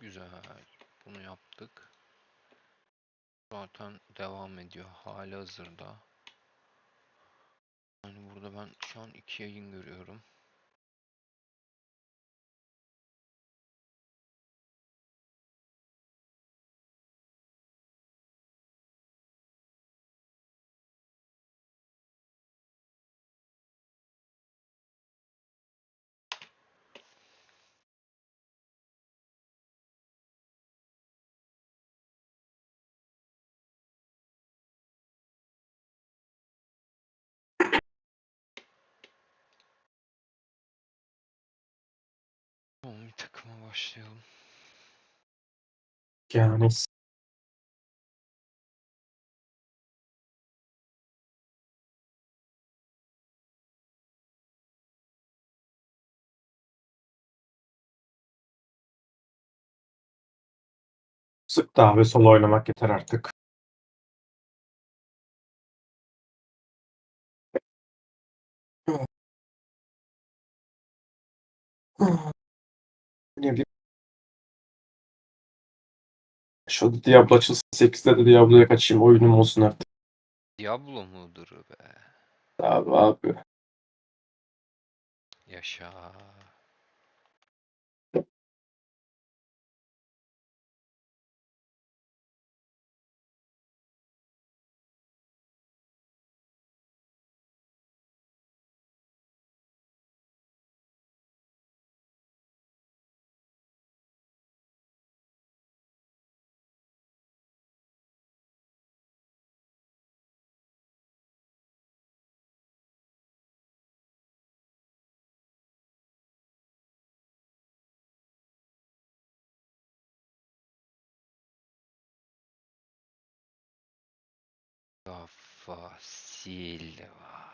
Güzel. Bunu yaptık. Zaten devam ediyor hali hazırda. Yani burada ben şu an iki yayın görüyorum. Başlayalım. Yani sıktı abi solo oynamak yeter artık. Ne bileyim. Şu Diablo açılsın 8'de de Diablo'ya kaçayım oyunum olsun artık. Diablo mudur be? Abi abi. Yaşa. Васильева.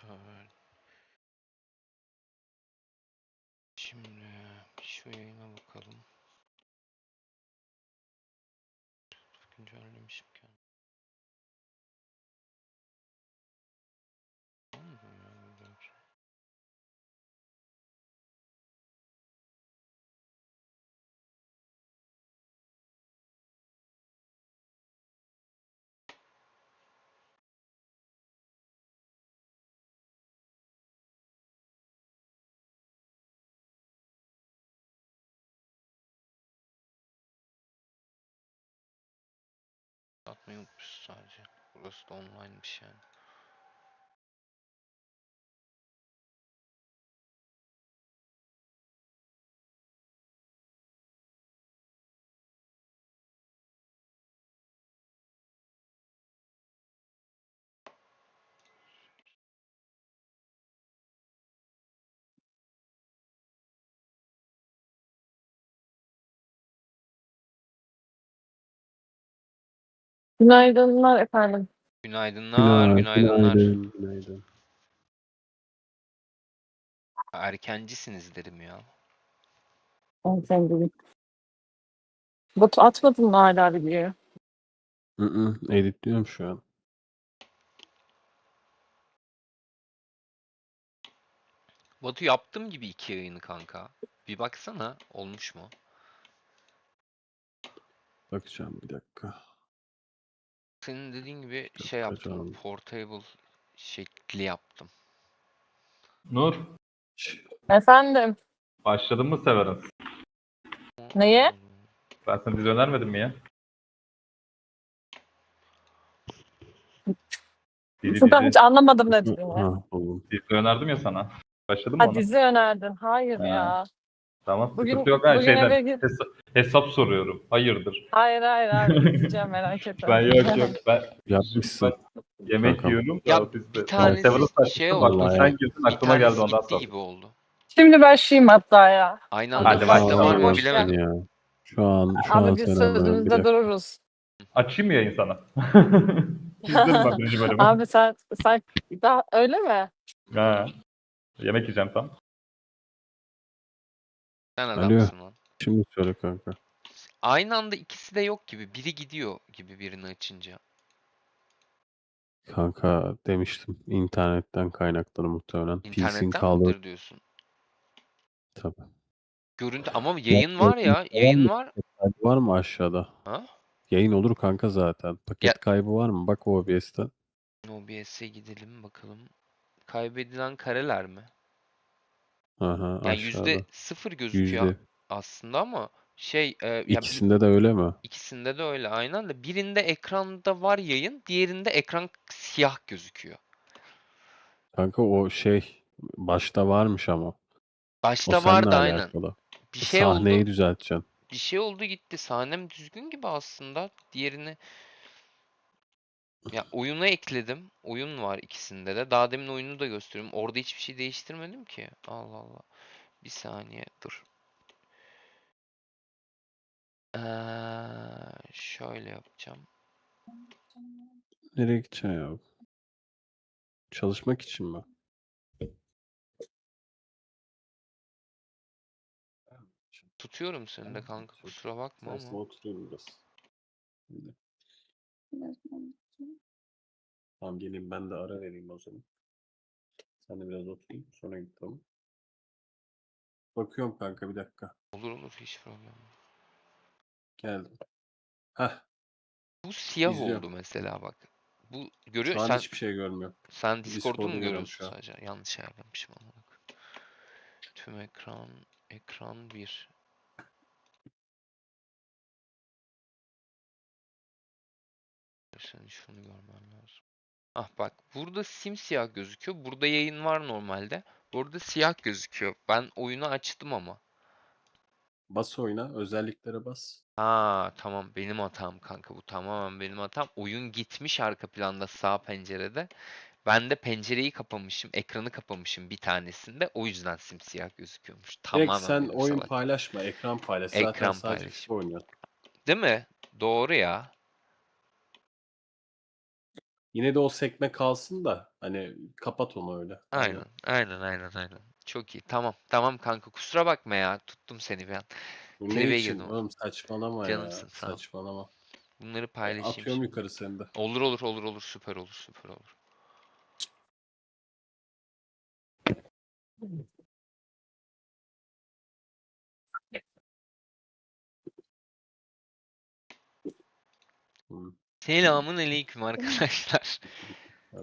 Şöyle. Şimdi şu yayına bakalım. Güncellemişim kendim. Atmayı unutmuşuz sadece. Burası da online'mış yani. Günaydınlar efendim. Günaydınlar, günaydınlar. Günaydın, günaydın. Erkencisiniz derim ya. Hanımefendi. Batu atmadın mı hala videoyu? Hı hı, editliyorum şu an. Batu yaptım gibi iki yayını kanka. Bir baksana olmuş mu? Bakacağım bir dakika. Senin dediğin gibi şey yaptım. Bakacağım. Portable şekli yaptım. Nur, Efendim. başladın mı Severance? Neye? Ben sana dizi önermedim mi ya? Dizi, dizi, hiç anlamadım ne dediğini. Ha, buldum. dizi önerdim ya sana. Başladın mı Ha ona? dizi önerdin. Hayır Ha. ya. Tamam, Bugün, sıkıntı yok. Ben bugün şeyden, eve git. hesap, hesap soruyorum. Hayırdır? Hayır hayır izleyeceğim merak etme. Ben yok yok. Ben, Yapmışsın. ben yemek Kankam. yiyorum. Ya ofiste. bir tanesi açtım, şey oldu. sen girdin aklıma geldi ondan sonra. gibi oldu. Şimdi başlayayım hatta ya. Aynı Hadi anda Hadi başla. var mı bilemedim. Ya. Şu an, şu an Abi biz hemen bir sözümüzde dururuz. Açayım mı yayın sana? Abi sen, sen daha öyle mi? Ha. Yemek yiyeceğim tam. Sen Alo. adamsın lan. Şimdi söyle kanka. Aynı anda ikisi de yok gibi. Biri gidiyor gibi birini açınca. Kanka demiştim. internetten kaynaklanır muhtemelen. PC'nin İnternetten kaldı. midir diyorsun? Tabii. Görüntü ama yayın var ya. Yayın var. Var mı aşağıda? Ha? Yayın olur kanka zaten. Paket Ya- kaybı var mı? Bak OBS'ten. OBS'e gidelim bakalım. Kaybedilen kareler mi? Aha, Yani aşağıda. yüzde sıfır gözüküyor Yüzde. aslında ama şey e, ya bir- İkisinde de öyle mi? ikisinde de öyle aynen de birinde ekranda var yayın, diğerinde ekran siyah gözüküyor. Kanka o şey başta varmış ama. O Başta seninle vardı aynen. alakalı. Bir şey Sahneyi oldu. düzelteceksin. Bir şey oldu gitti. Sahnem düzgün gibi aslında. Diğerini ya oyuna ekledim. Oyun var ikisinde de. Daha demin oyunu da gösteriyorum. Orada hiçbir şey değiştirmedim ki. Allah Allah. Bir saniye dur. Ee, şöyle yapacağım. Nereye gideceksin ya? Çalışmak için mi? Tutuyorum seni de kanka. Kusura bakma Tersine ama. oturayım biraz. Şimdi. Tamam geleyim ben de ara vereyim o zaman. Sen de biraz oturayım sonra git tamam. Bakıyorum kanka bir dakika. Olur olur hiç problem yok. Geldim. Heh Bu siyah İzliyorum. oldu mesela bak. Bu görüyor şu an sen hiçbir şey görmüyorum. sen Discord'u Discord'u mu görüyorum görüyorsun an. sadece? Yanlış ayarlamışım ama. Tüm ekran ekran 1. Senin şunu görmen lazım. Ah bak burada simsiyah gözüküyor. Burada yayın var normalde. Burada siyah gözüküyor. Ben oyunu açtım ama. Bas oyna özelliklere bas. Ha tamam benim hatam kanka bu tamamen benim hatam. Oyun gitmiş arka planda sağ pencerede. Ben de pencereyi kapamışım, ekranı kapamışım bir tanesinde. O yüzden simsiyah gözüküyormuş. Direkt Tamamen sen benim oyun salak. paylaşma ekran paylaş. Zaten Ekran sadece paylaş. FIFA oynuyor. Değil mi? Doğru ya. Yine de o sekme kalsın da hani kapat onu öyle. Hani Aynen, aynen, aynen, aynen. Çok iyi. Tamam, tamam kanka. Kusura bakma ya. Tuttum seni bir an. Bu Tribe ne için? girdim. Oğlum saçmalama Canımsın, ya. sağ ol. Saçmalama. Bunları paylaşayım. Atıyorum şimdi. yukarı seni de. Olur olur olur olur. Süper olur, süper olur. Selamun aleyküm arkadaşlar.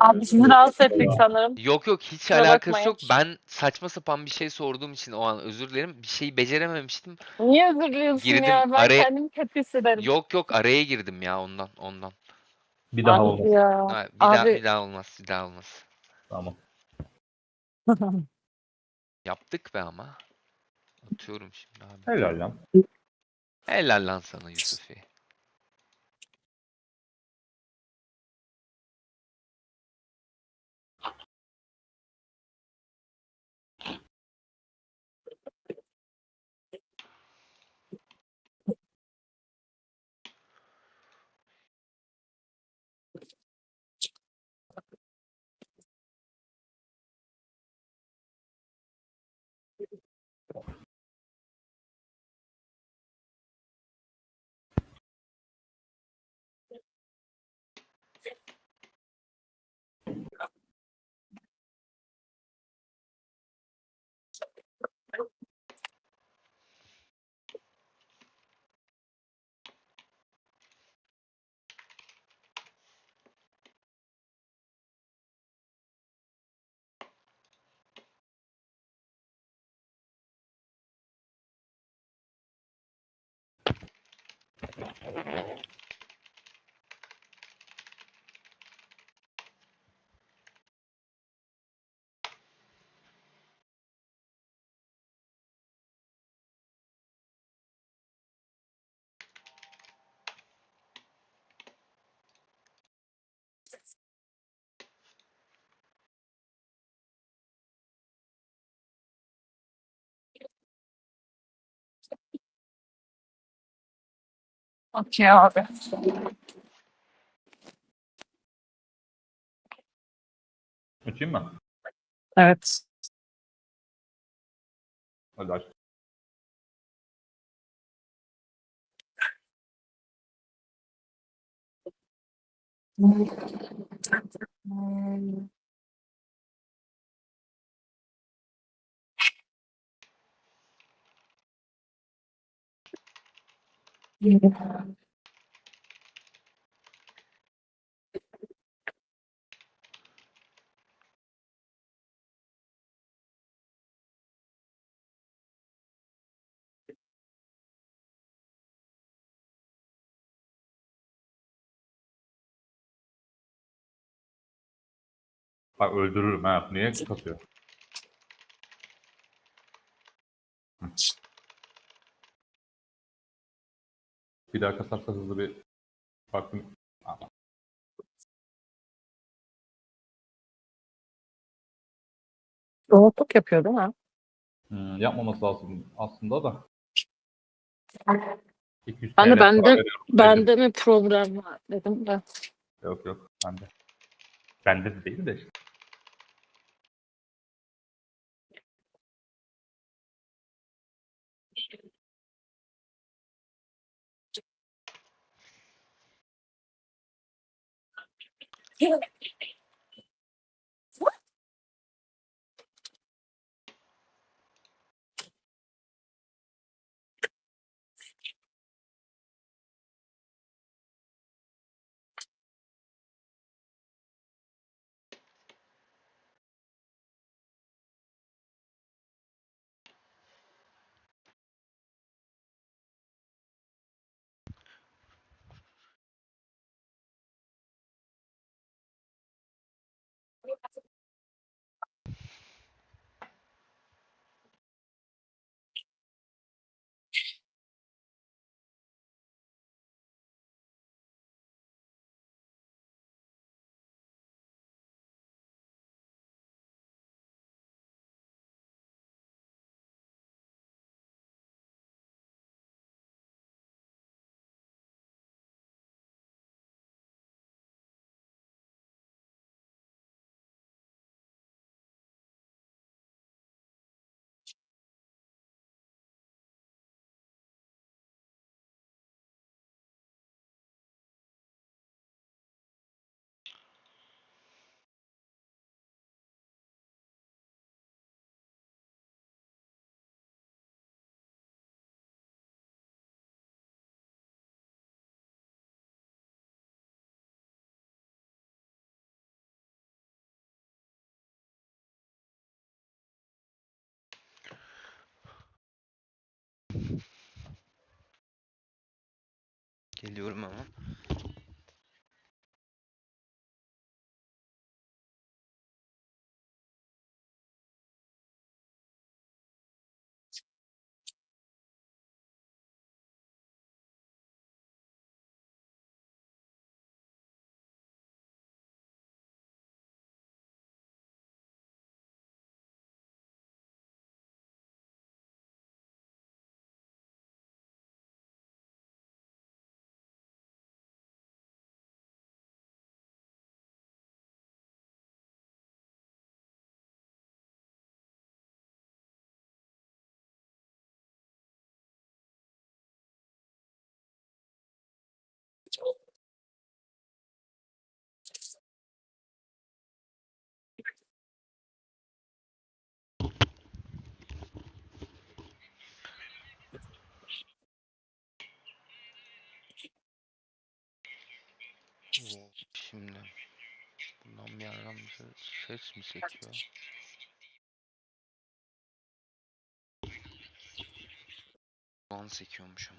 Abi sizi rahatsız ettik sanırım. Yok yok hiç Kusura alakası bakmayın. yok. Ben saçma sapan bir şey sorduğum için o an özür dilerim. Bir şeyi becerememiştim. Niye özür diliyorsun Girdim, ya? Ben araya- kendimi kötü hissederim. Yok yok araya girdim ya ondan ondan. Bir daha Abi olmaz. ya. Ha, bir daha Abi bir daha olmaz. Bir daha olmaz. Tamam. Yaptık be ama. Atıyorum şimdi abi. Helal lan. Helal lan sana Yusufi. Okey abi. Açayım mı? Evet. Hadi aç. Bak öldürürüm ha. Niye kasıyor? Hı. Bir daha kasarsa hızlı bir baktım. Robotluk yapıyor değil mi? Hmm, yapmaması lazım aslında da. 200 Ben de- TL ben para de- veriyorum. Bende mi problem var dedim de. Yok yok bende. Bende de değil de işte. 手い。Geliyorum ama. Şimdi bundan bir yerden bize ses mi sekiyor? Lan sekiyormuşum.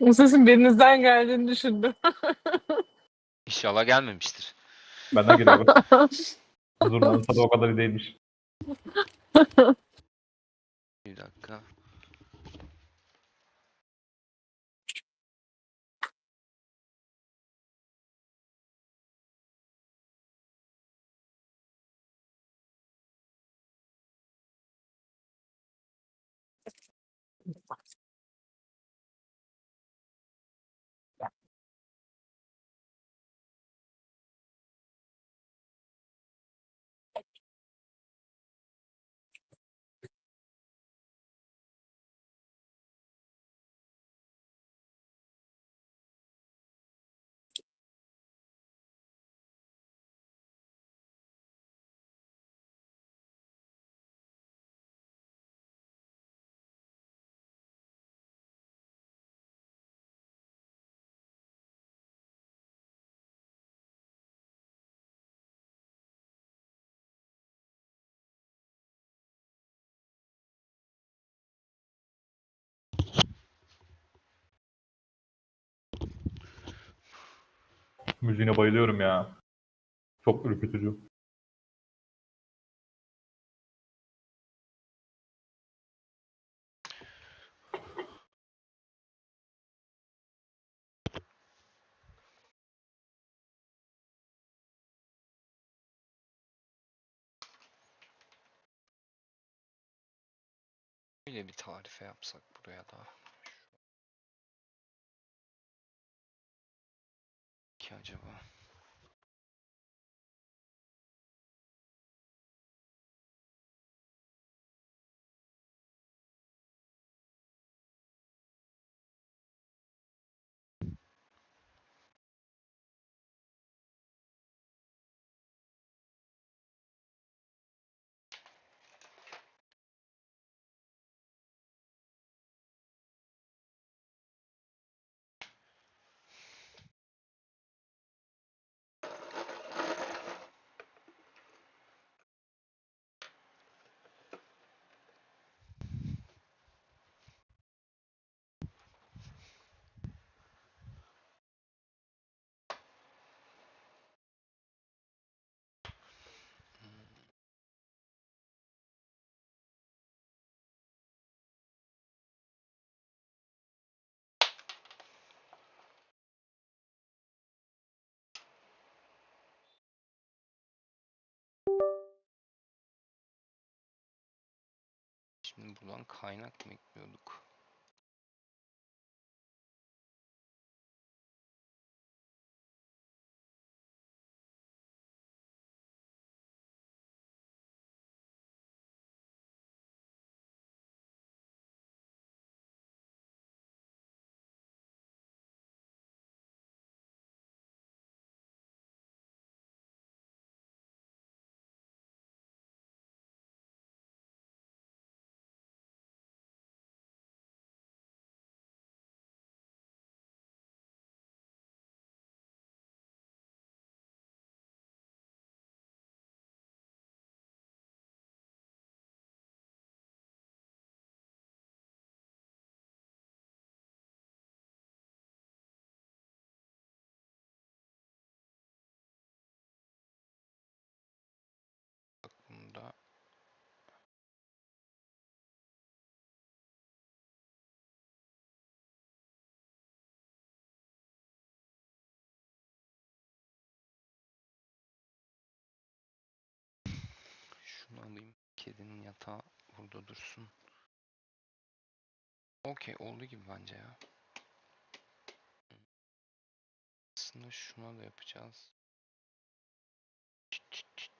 O sesin birinizden geldiğini düşündüm. İnşallah gelmemiştir. Benden geliyor. Zurnanın tadı o kadar iyi değilmiş. Bir dakika. Müziğine bayılıyorum ya. Çok ürkütücü. Böyle bir tarife yapsak buraya da. Ki acaba? Şimdi buradan kaynak mı ekliyorduk? Bunda Şunu alayım. Kedinin yatağı burada dursun. Okey oldu gibi bence ya. Aslında şuna da yapacağız. Çıt çıt çıt.